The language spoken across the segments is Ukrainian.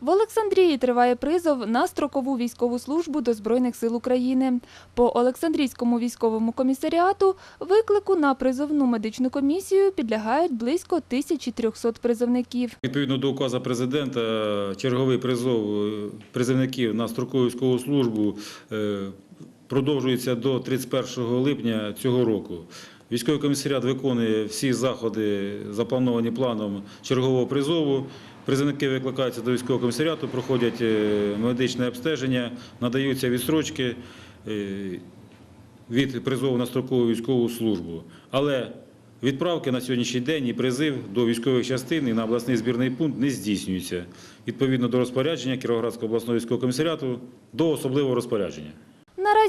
В Олександрії триває призов на строкову військову службу до Збройних сил України. По Олександрійському військовому комісаріату виклику на призовну медичну комісію підлягають близько 1300 призовників. Відповідно до указу президента, черговий призов е, призовників на строкову військову службу е, продовжується до 31 липня цього року. Військовий комісаріат виконує всі заходи, заплановані планом чергового призову. Призовники викликаються до військового комісаріату, проходять е, медичне обстеження, надаються відстрочки е, від призову на строкову військову службу. Але відправки на сьогоднішній день і призив до військових частин і на обласний збірний пункт не здійснюється відповідно до розпорядження Кіровоградського обласного військового комісаріату до особливого розпорядження.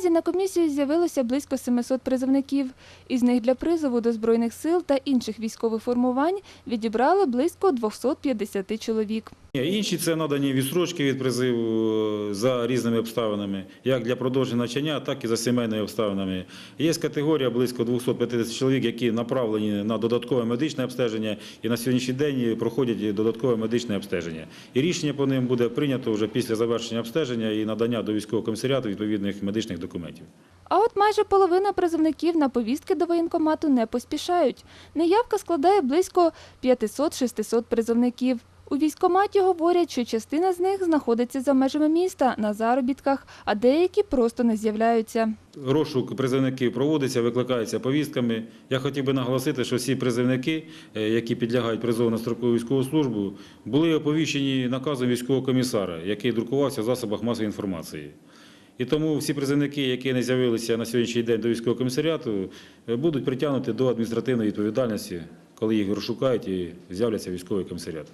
Наразі на комісію з'явилося близько 700 призовників. Із них для призову до Збройних сил та інших військових формувань відібрали близько 250 чоловік. Інші це надані відстрочки від призиву е, за різними обставинами, як для продовження навчання, так і за сімейними обставинами. Є категорія близько 250 чоловік, які направлені на додаткове медичне обстеження і на сьогоднішній день проходять додаткове медичне обстеження. І рішення по ним буде прийнято вже після завершення обстеження і надання до військового комісаріату відповідних медичних документів. А от майже половина призовників на повістки до воєнкомату не поспішають. Неявка складає близько 500-600 призовників. У військкоматі говорять, що частина з них знаходиться за межами міста на заробітках, а деякі просто не з'являються. Розшук призовників проводиться, викликається повістками. Я хотів би наголосити, що всі призовники, е, які підлягають призову на строкову військову службу, були оповіщені наказом військового комісара, який друкувався в засобах масової інформації. І тому всі призовники, які не з'явилися на сьогоднішній день до військового комісаріату, е, будуть притягнуті до адміністративної відповідальності, коли їх розшукають і з'являться військовий комісаріат.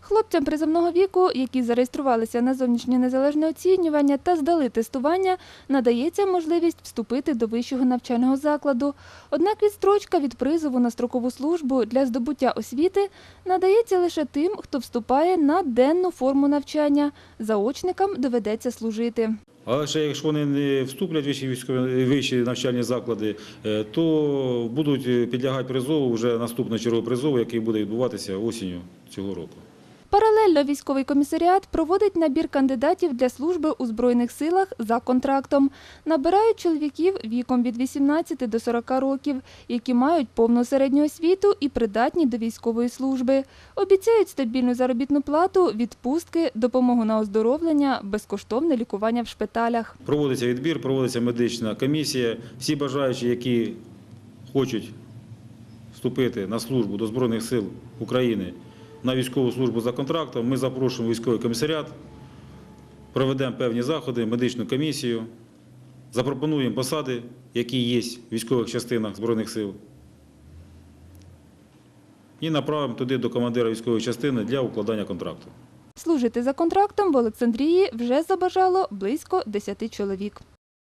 Хлопцям призовного віку, які зареєструвалися на зовнішнє незалежне оцінювання та здали тестування, надається можливість вступити до вищого навчального закладу. Однак відстрочка від призову на строкову службу для здобуття освіти надається лише тим, хто вступає на денну форму навчання. Заочникам доведеться служити. Але ще якщо вони не вступлять в вищі військові вищі навчальні заклади, е, то будуть підлягати призову вже наступного чергового призову, який буде відбуватися осінню цього року. Паралельно військовий комісаріат проводить набір кандидатів для служби у Збройних силах за контрактом. Набирають чоловіків віком від 18 до 40 років, які мають повну середню освіту і придатні до військової служби. Обіцяють стабільну заробітну плату, відпустки, допомогу на оздоровлення, безкоштовне лікування в шпиталях. Проводиться відбір, проводиться медична комісія. Всі бажаючі, які хочуть вступити на службу до Збройних сил України на військову службу за контрактом, ми запрошуємо військовий комісаріат, проведемо певні заходи, медичну комісію, запропонуємо посади, які є в військових частинах Збройних сил. І направимо туди до командира військової частини для укладання контракту. Служити за контрактом в Олександрії вже забажало близько 10 чоловік.